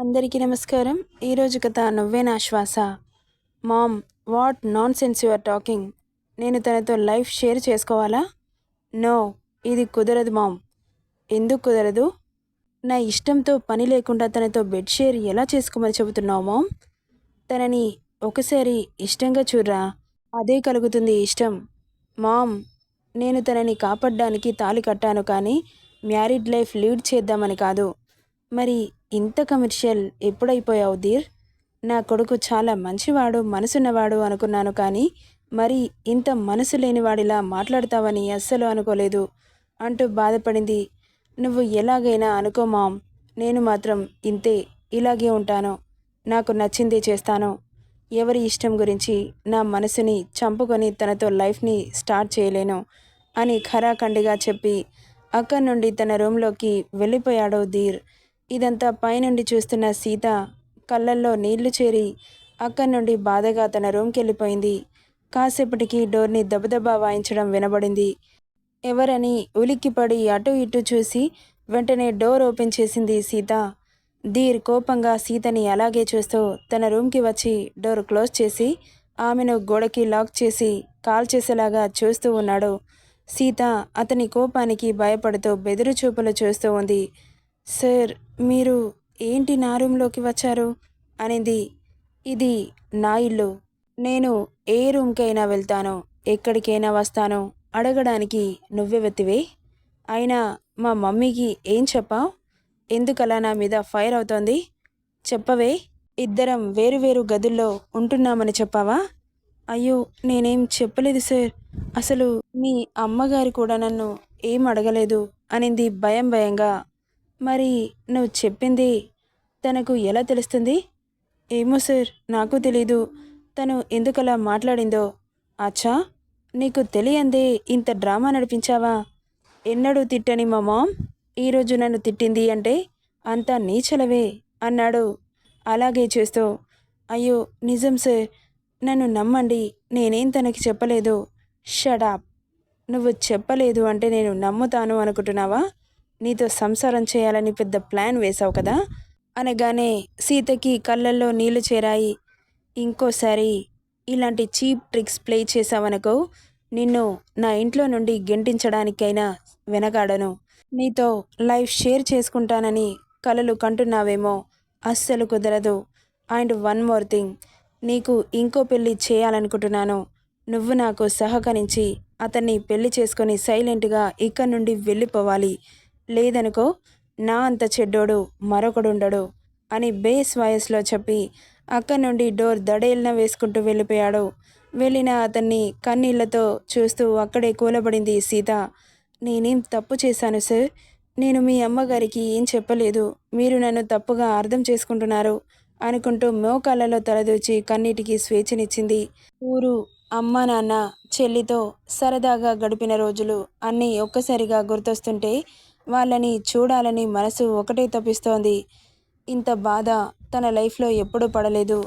అందరికీ నమస్కారం. ఈరోజు కథ నువ్వే నా శ్వాస. Mom what nonsense your talking? నేను తనతో లైఫ్ షేర్ చేసుకోవాలా? నో ఇది కుదరదు మామ్. ఎందుకు కుదరదు? నా ఇష్టంతో పని లేకుండా తనతో బెడ్ షేర్ ఎలా చేసుకోమని చెబుతున్నావు మామ్? తనని ఒకసారి ఇష్టంగా చూడరా? అదే కలుగుతుంది ఇష్టం. మామ్ నేను తనని కాపాడడానికి తాళి కట్టాను కానీ మ్యారీడ్ లైఫ్ లీడ్ చేద్దామని కాదు. మరి ఇంత కమర్షియల్ ఎప్పుడైపోయావు ధీర్? నా కొడుకు చాలా మంచివాడు మనసున్నవాడు అనుకున్నాను కానీ మరి ఇంత మనసు లేనివాడిలా మాట్లాడతావని అస్సలు అనుకోలేదు అంటూ బాధపడింది. నువ్వు ఎలాగైనా అనుకో మామ్ నేను మాత్రం ఇంతే ఇలాగే ఉంటాను. నాకు నచ్చింది చేస్తాను. ఎవరి ఇష్టం గురించి నా మనసుని చంపుకొని తనతో లైఫ్ని స్టార్ట్ చేయలేను అని ఖరాఖండిగా చెప్పి అక్కడి నుండి తన రూమ్లోకి వెళ్ళిపోయాడు ధీర్. ఇదంతా పైనుండి చూస్తున్న సీత కళ్ళల్లో నీళ్ళు చేరి అక్కడి నుండి బాధగా తన రూమ్కి వెళ్ళిపోయింది కాసేపటికి డోర్ని దబదబా వాయించడం వినబడింది. ఎవరని ఉలిక్కిపడి అటు ఇటు చూసి వెంటనే డోర్ ఓపెన్ చేసింది సీత. ధీర్ కోపంగా సీతని అలాగే చూస్తూ తన రూమ్కి వచ్చి డోర్ క్లోజ్ చేసి ఆమెను గోడకి లాక్ చేసి కాల్ చేసేలాగా చూస్తూ ఉన్నాడు. సీత అతని కోపానికి భయపడుతూ బెదురు చూపులు చూస్తూ ఉంది. సార్ మీరు ఏంటి నా రూమ్లోకి వచ్చారు? అనేది. ఇది నా ఇల్లు. నేను ఏ రూమ్కైనా వెళ్తాను. ఎక్కడికైనా వస్తాను. అడగడానికి నువ్వే వెతివే. అయినా మా మమ్మీకి ఏం చెప్పావు? ఎందుకలా నా మీద ఫైర్ అవుతోంది? చెప్పవే. ఇద్దరం వేరు వేరు గదుల్లో ఉంటున్నామని చెప్పావా? అయ్యో నేనేం చెప్పలేదు సార్. అసలు మీ అమ్మగారు కూడా నన్ను ఏం అడగలేదు అనింది భయం భయంగా మరి నువ్వు చెప్పింది తనకు ఎలా తెలుస్తుంది? ఏమో సార్ నాకు తెలీదు. తను ఎందుకలా మాట్లాడిందో. అచ్చా నీకు తెలియందే ఇంత డ్రామా నడిపించావా? ఎన్నడూ తిట్టని మా మామ్ ఈరోజు నన్ను తిట్టింది అంటే అంతా నీచలవే అన్నాడు. అలాగే చేస్తూ అయ్యో నిజం సార్ నన్ను నమ్మండి నేనేం తనకి చెప్పలేదు. షడాప్ నువ్వు చెప్పలేదు అంటే నేను నమ్ముతాను అనుకుంటున్నావా? నీతో సంసారం చేయాలని పెద్ద ప్లాన్ వేశావు కదా? అనగానే సీతకి కళ్ళల్లో నీళ్ళు చేరాయి. ఇంకోసారి ఇలాంటి చీప్ ట్రిక్స్ ప్లే చేశావనుకో నిన్ను నా ఇంట్లో నుండి గెంటించడానికైనా వెనకాడను. నీతో లైఫ్ షేర్ చేసుకుంటానని కలలు కంటున్నావేమో అస్సలు కుదరదు. అండ్ వన్ మోర్ థింగ్ నీకు ఇంకో పెళ్ళి చేయాలనుకుంటున్నాను. నువ్వు నాకు సహకరించి అతన్ని పెళ్ళి చేసుకొని సైలెంట్గా ఇక్కడి నుండి వెళ్ళిపోవాలి. లేదనుకో నా అంత చెడ్డోడు మరొకడుండడు అని బేస్ వాయిస్లో చెప్పి అక్కడి నుండి డోర్ దడేల్న వేసుకుంటూ వెళ్ళిపోయాడు. వెళ్ళిన అతన్ని కన్నీళ్ళతో చూస్తూ అక్కడే కూలబడింది సీత. నేనేం తప్పు చేశాను సార్? నేను మీ అమ్మగారికి ఏం చెప్పలేదు. మీరు నన్ను తప్పుగా అర్థం చేసుకుంటున్నారు అనుకుంటూ మోకాళ్ళలో తలదూచి కన్నీటికి స్వేచ్ఛనిచ్చింది. ఊరు అమ్మ నాన్న చెల్లితో సరదాగా గడిపిన రోజులు అన్నీ ఒక్కసారిగా గుర్తొస్తుంటే వాళ్ళని చూడాలని మనసు ఒకటే తప్పిస్తోంది. ఇంత బాధ తన లైఫ్లో ఎప్పుడూ పడలేదు.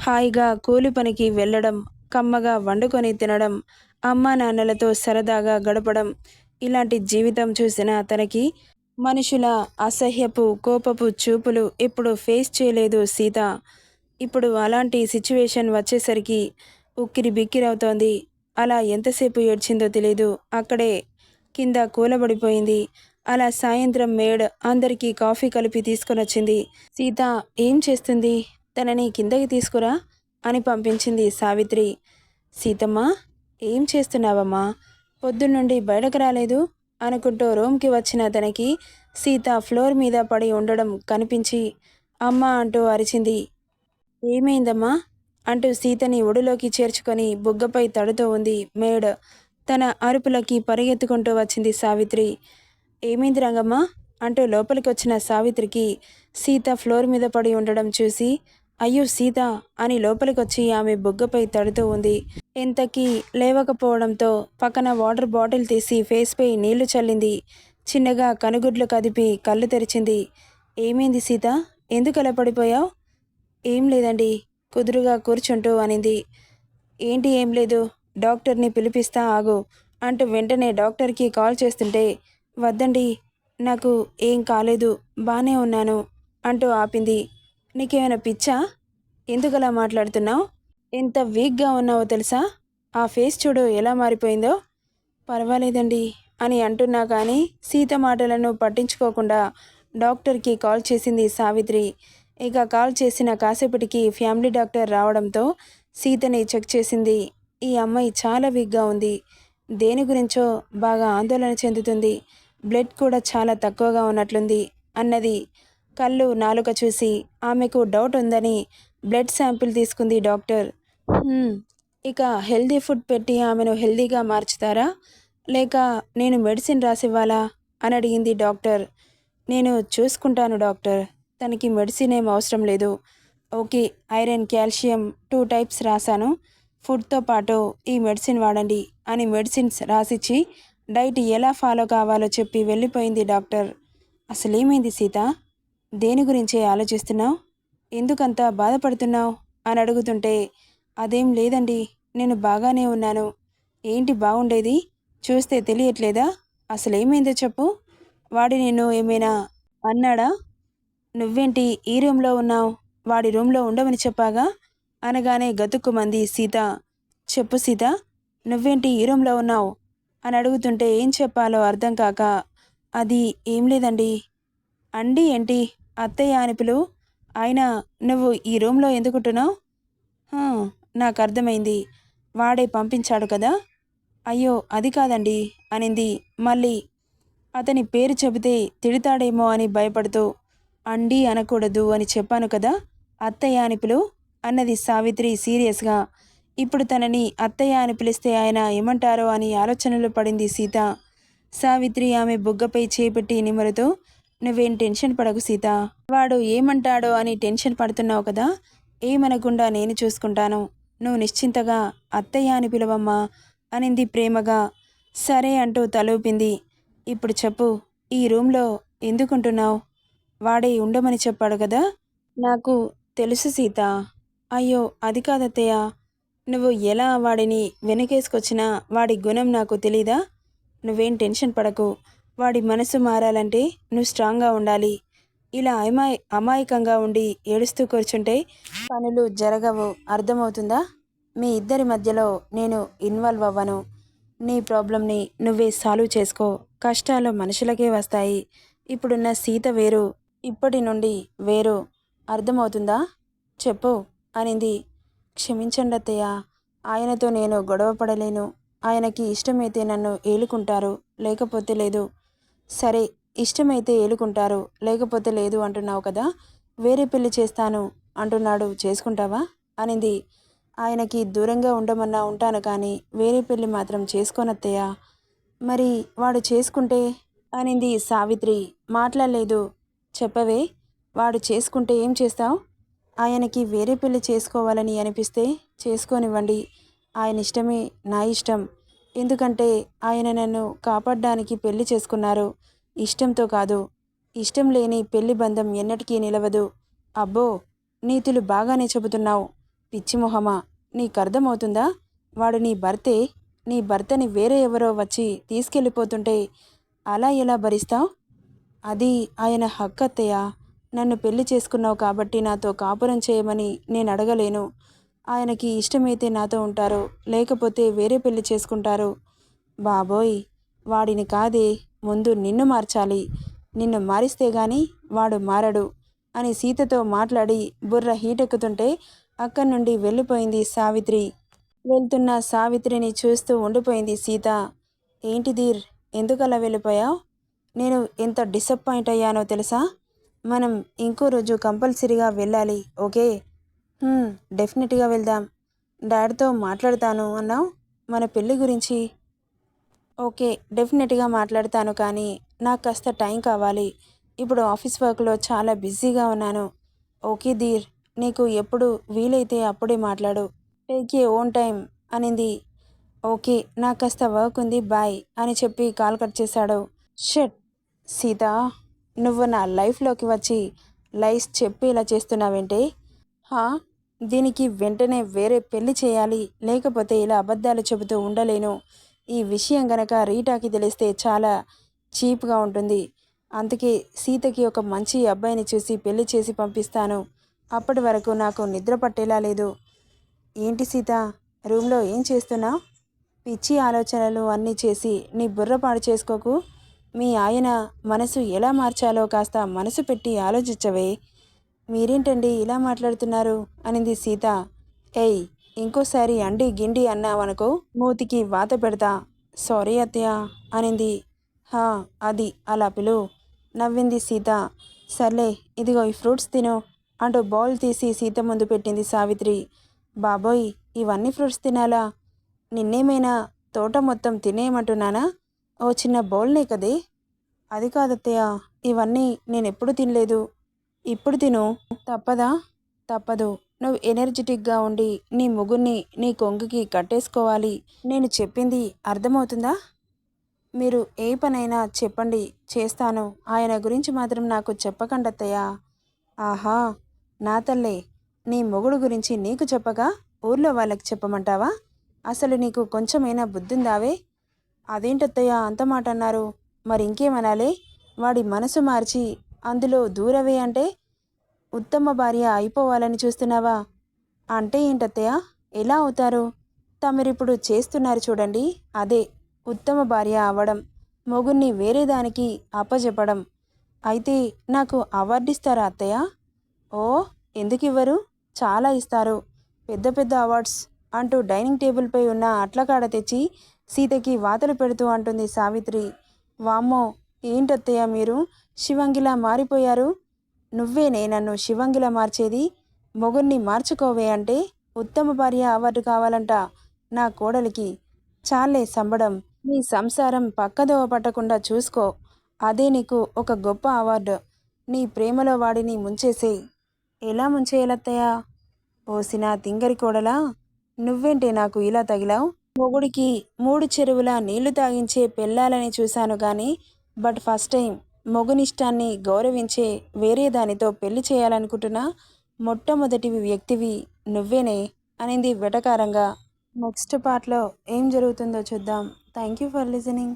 హాయిగా కూలి పనికి వెళ్ళడం కమ్మగా వండుకొని తినడం అమ్మా నాన్నలతో సరదాగా గడపడం ఇలాంటి జీవితం చూసిన తనకి మనుషుల అసహ్యపు కోపపు చూపులు ఎప్పుడు ఫేస్ చేయలేదు సీత. ఇప్పుడు అలాంటి సిచ్యువేషన్ వచ్చేసరికి ఉక్కిరి బిక్కిరవుతోంది అలా ఎంతసేపు ఏడ్చిందో తెలియదు అక్కడే కింద కూలబడిపోయింది. అలా సాయంత్రం మేడ్ అందరికీ కాఫీ కలిపి తీసుకొని వచ్చింది. సీత ఏం చేస్తుంది? తనని కిందకి తీసుకురా అని పంపించింది సావిత్రి. సీతమ్మ ఏం చేస్తున్నావమ్మా? పొద్దున్నుండి బయటకు రాలేదు అనుకుంటూ రూమ్కి వచ్చిన తనకి సీత ఫ్లోర్ మీద పడి ఉండడం కనిపించి అమ్మ అంటూ అరిచింది. ఏమైందమ్మా? అంటూ సీతని ఒడిలోకి చేర్చుకొని బుగ్గపై తడుతూ ఉంది మేడ్. తన అరుపులకి పరిగెత్తుకుంటూ వచ్చింది సావిత్రి. ఏమైంది రంగమ్మ? అంటూ లోపలికి వచ్చిన సావిత్రికి సీత ఫ్లోర్ మీద పడి ఉండడం చూసి అయ్యో సీత అని లోపలికొచ్చి ఆమె బుగ్గపై తడుతూ ఉంది. ఎంతకీ లేవకపోవడంతో పక్కన వాటర్ బాటిల్ తీసి ఫేస్పై నీళ్ళు చల్లింది. చిన్నగా కనుగుడ్లు కదిపి కళ్ళు తెరిచింది. ఏమైంది సీత? ఎందుకు అలా పడిపోయావు? ఏం లేదండి కుదురుగా కూర్చుంటూ అనింది. ఏంటి ఏం లేదు డాక్టర్ని పిలిపిస్తా ఆగు అంటూ వెంటనే డాక్టర్కి కాల్ చేస్తుంటే వద్దండి నాకు ఏం కాలేదు బానే ఉన్నాను అంటూ ఆపింది. నీకేమైనా పిచ్చా? ఎందుకలా మాట్లాడుతున్నావు? ఎంత వీక్గా ఉన్నావో తెలుసా? ఆ ఫేస్ చూడు ఎలా మారిపోయిందో. పర్వాలేదండి అని అంటున్నా కానీ సీత మాటలను పట్టించుకోకుండా డాక్టర్కి కాల్ చేసింది సావిత్రి. ఇక కాల్ చేసిన కాసేపటికి ఫ్యామిలీ డాక్టర్ రావడంతో సీతని చెక్ చేసింది. ఈ అమ్మాయి చాలా వీక్గా ఉంది. దేని గురించో బాగా ఆందోళన చెందుతుంది. బ్లడ్ కూడా చాలా తక్కువగా ఉన్నట్లుంది అన్నది కళ్ళు నాలుక చూసి ఆమెకు డౌట్ ఉందని బ్లడ్ శాంపిల్ తీసుకుంది డాక్టర్. ఇక హెల్దీ ఫుడ్ పెట్టి ఆమెను హెల్దీగా మార్చుతారా? లేక నేను మెడిసిన్ రాసివ్వాలా? అని అడిగింది డాక్టర్. నేను చూసుకుంటాను డాక్టర్. తనకి మెడిసిన్ ఏం అవసరం లేదు. Okay iron calcium two types రాశాను. ఫుడ్తో పాటు ఈ మెడిసిన్ వాడండి అని మెడిసిన్స్ రాసిచ్చి డైట్ ఎలా ఫాలో కావాలో చెప్పి వెళ్ళిపోయింది డాక్టర్. అసలేమైంది సీత? దేని గురించి ఆలోచిస్తున్నావు? ఎందుకంత బాధపడుతున్నావు? అని అడుగుతుంటే అదేం లేదండి నేను బాగానే ఉన్నాను. ఏంటి బాగుండేది చూస్తే తెలియట్లేదా? అసలేమైందో చెప్పు. వాడి నేను ఏమైనా అన్నాడా? నువ్వేంటి ఈ రూమ్లో ఉన్నావు? వాడి రూమ్లో ఉండమని చెప్పాగా? అనగానే గతుక్కుమంది సీత. చెప్పు సీత నువ్వేంటి ఈ రూమ్లో ఉన్నావు? అని అడుగుతుంటే ఏం చెప్పాలో అర్థం కాక అది ఏం లేదండి. అండి ఏంటి? అత్తయ్య అని పిలువు. అయినా నువ్వు ఈ రూమ్లో ఎందుకుంటున్నావు? నాకు అర్థమైంది. వాడే పంపించాడు కదా. అయ్యో అది కాదండి అనింది. మళ్ళీ అతని పేరు చెబితే తిడతాడేమో అని భయపడుతూ అండి అనకూడదు అని చెప్పాను కదా అత్తయ్య అని పిలువు అన్నది సావిత్రి సీరియస్గా. ఇప్పుడు తనని అత్తయ్య అని పిలిస్తే ఆయన ఏమంటారో అని ఆలోచనలో పడింది సీత. సావిత్రి ఆమె బుగ్గపై చేపెట్టి నిమరుతూ నువ్వేం టెన్షన్ పడకు సీత. వాడు ఏమంటాడో అని టెన్షన్ పడుతున్నావు కదా? ఏమనకుండా నేను చూసుకుంటాను. నువ్వు నిశ్చింతగా అత్తయ్య అని పిలవమ్మా అనింది ప్రేమగా. సరే అంటూ తలూపింది ఇప్పుడు చెప్పు ఈ రూమ్లో ఎందుకుంటున్నావు? వాడే ఉండమని చెప్పాడు కదా? నాకు తెలుసు సీత. అయ్యో అది కాదత్తయ్య. నువ్వు ఎలా వాడిని వెనకేసుకొచ్చినా వాడి గుణం నాకు తెలీదా? నువ్వేం టెన్షన్ పడకు. వాడి మనసు మారాలంటే నువ్వు స్ట్రాంగ్గా ఉండాలి. ఇలా అమాయ అమాయకంగా ఉండి ఏడుస్తూ కూర్చుంటే పనులు జరగవు. అర్థమవుతుందా? మీ ఇద్దరి మధ్యలో నేను ఇన్వాల్వ్ అవ్వను. నీ ప్రాబ్లంని నువ్వే సాల్వ్ చేసుకో. కష్టాలు మనుషులకే వస్తాయి. ఇప్పుడున్న సీత వేరు ఇప్పటి నుండి వేరు. అర్థమవుతుందా? చెప్పు అనింది క్షమించండి అత్తయ్య. ఆయనతో నేను గొడవ పడలేను. ఆయనకి ఇష్టమైతే నన్ను ఏలుకుంటారు లేకపోతే లేదు. సరే ఇష్టమైతే ఏలుకుంటారు లేకపోతే లేదు అంటున్నావు కదా వేరే పెళ్ళి చేస్తాను అంటున్నాడు. చేసుకుంటావా? అనింది. ఆయనకి దూరంగా ఉండమన్నా ఉంటాను కానీ వేరే పెళ్ళి మాత్రం చేసుకోనత్తయ్య మరి వాడు చేసుకుంటే? అనింది సావిత్రి. మాట్లాడలేదు. చెప్పవే వాడు చేసుకుంటే ఏం చేస్తావు? ఆయనకి వేరే పెళ్ళి చేసుకోవాలని అనిపిస్తే చేసుకోనివ్వండి. ఆయన ఇష్టమే నా ఇష్టం. ఎందుకంటే ఆయన నన్ను కాపాడడానికి పెళ్ళి చేసుకున్నారు. ఇష్టంతో కాదు. ఇష్టం లేని పెళ్ళి బంధం ఎన్నటికీ నిలవదు. అబ్బో నీతులు బాగానే చెబుతున్నావు. పిచ్చి మొహమా. నీకు అర్థమవుతుందా వాడు నీ భర్తే. నీ భర్తని వేరే ఎవరో వచ్చి తీసుకెళ్ళిపోతుంటే అలా ఎలా భరిస్తావు? అది ఆయన హక్కత్తయా నన్ను పెళ్ళి చేసుకున్నావు కాబట్టి నాతో కాపురం చేయమని నేను అడగలేను. ఆయనకి ఇష్టమైతే నాతో ఉంటారు లేకపోతే వేరే పెళ్ళి చేసుకుంటారు. బాబోయ్ వాడిని కాదే ముందు నిన్ను మార్చాలి. నిన్ను మారిస్తే గాని వాడు మారడు అని సీతతో మాట్లాడి బుర్ర హీటెక్కుతుంటే అక్కడి నుండి వెళ్ళిపోయింది సావిత్రి. వెళ్తున్న సావిత్రిని చూస్తూ ఉండిపోయింది సీత. ఏంటిదీర్ ఎందుకలా వెళ్ళిపోయావు? నేను ఎంత డిసప్పాయింట్ అయ్యానో తెలుసా? మనం ఇంకో రోజు కంపల్సరీగా వెళ్ళాలి ఓకే? డెఫినెట్గా వెళ్దాం. డాడ్తో మాట్లాడతాను అన్నావు? మన పెళ్ళి గురించి? ఓకే డెఫినెట్గా మాట్లాడతాను కానీ నాకు కాస్త టైం కావాలి. ఇప్పుడు ఆఫీస్ వర్క్లో చాలా బిజీగా ఉన్నాను. ఓకే ధీర్ నీకు ఎప్పుడు వీలైతే అప్పుడే మాట్లాడు. టేక్ ఏ ఓన్ టైం అనింది. ఓకే నాకు కాస్త వర్క్ ఉంది బాయ్ అని చెప్పి కాల్ కట్ చేశాడు. షట్ సీత. నువ్వు నా లైఫ్లోకి వచ్చి లైఫ్ చెప్పి ఇలా చేస్తున్నావేంటే? హా? దీనికి వెంటనే వేరే పెళ్ళి చేయాలి లేకపోతే ఇలా అబద్ధాలు చెబుతూ ఉండలేను. ఈ విషయం గనక రీటాకి తెలిస్తే చాలా చీప్గా ఉంటుంది. అందుకే సీతకి ఒక మంచి అబ్బాయిని చూసి పెళ్ళి చేసి పంపిస్తాను. అప్పటి వరకు నాకు నిద్ర పట్టేలా లేదు. ఏంటి సీత? రూమ్లో ఏం చేస్తున్నా పిచ్చి ఆలోచనలు అన్నీ చేసి నీ బుర్ర పాడు చేసుకోకు. మీ ఆయన మనసు ఎలా మార్చాలో కాస్త మనసు పెట్టి ఆలోచించవే. మీరేంటండి ఇలా మాట్లాడుతున్నారు? అనింది సీత. ఏయ్ ఇంకోసారి అండి గిండి అన్నావనుకో మూతికి వాత పెడతా. సారీ అత్తయ్య అనింది. హా అది అలా పిలు. నవ్వింది సీత. సర్లే ఇదిగో ఈ ఫ్రూట్స్ తిను అంటూ బౌల్ తీసి సీత ముందు పెట్టింది సావిత్రి. బాబోయ్ ఇవన్నీ ఫ్రూట్స్ తినాలా? నిన్నేమైనా తోట మొత్తం తినేయమంటున్నానా? ఓ చిన్న బౌల్నే కదే. అది కాదత్తయ్య ఇవన్నీ నేను ఎప్పుడు తినలేదు. ఇప్పుడు తిను. తప్పదా? తప్పదు. నువ్వు ఎనర్జెటిక్గా ఉండి నీ ముగ్గురిని నీ కొంగుకి కట్టేసుకోవాలి. నేను చెప్పింది అర్థమవుతుందా? మీరు ఏ పనైనా చెప్పండి చేస్తాను. ఆయన గురించి మాత్రం నాకు చెప్పకండత్తయ్యా ఆహా! నా తల్లే నీ మొగుడు గురించి నీకు చెప్పగా? ఊర్లో వాళ్ళకి చెప్పమంటావా? అసలు నీకు కొంచెమైనా బుద్ధిందావే? అదేంటత్తయ్య అంత మాట అన్నారు మరి ఇంకేమనాలి? వాడి మనసు మార్చి అందులో దూరవే అంటే ఉత్తమ భార్య అయిపోవాలని చూస్తున్నావా? అంటే ఏంటత్తయ్య? ఎలా అవుతారు? తమరిప్పుడు చేస్తున్నారు చూడండి. అదే ఉత్తమ భార్య అవ్వడం మొగుణ్ణి వేరే దానికి అప్పజెప్పడం. అయితే నాకు అవార్డు ఇస్తారా అత్తయ్య? ఓ ఎందుకు ఇవ్వరు చాలా ఇస్తారు. పెద్ద పెద్ద అవార్డ్స్ అంటూ డైనింగ్ టేబుల్పై ఉన్న అట్లకాడ తెచ్చి సీతకి వాతలు పెడుతూ అంటుంది సావిత్రి. వామ్మో ఏంటత్తయ్య మీరు? శివంగిలా మారిపోయారు? నువ్వేనే నన్ను శివంగిలా మార్చేది? మొగుణ్ణి మార్చుకోవే అంటే ఉత్తమ భార్య అవార్డు కావాలంట నా కోడలికి. చాలే సంబడం నీ సంసారం పక్కదోవ పట్టకుండా చూసుకో. అదే నీకు ఒక గొప్ప అవార్డు. నీ ప్రేమలో వాడిని ముంచేసేయి ఎలా ముంచేయాలత్తయ్యా? ఓసిన తింగరి కోడలా? నువ్వేంటే నాకు ఇలా తగిలావు? మొగుడికి మూడు చెరువుల నీళ్ళు తాగించే పెళ్ళాలని చూశాను కానీ బట్ ఫస్ట్ టైం మొగునిష్టాన్ని గౌరవించే వేరే దానితో పెళ్ళి చేయాలనుకుంటున్నా మొట్టమొదటి వ్యక్తివి నువ్వేనే అనింది వెటకారంగా. నెక్స్ట్ పార్ట్లో ఏం జరుగుతుందో చూద్దాం. Thank you for listening.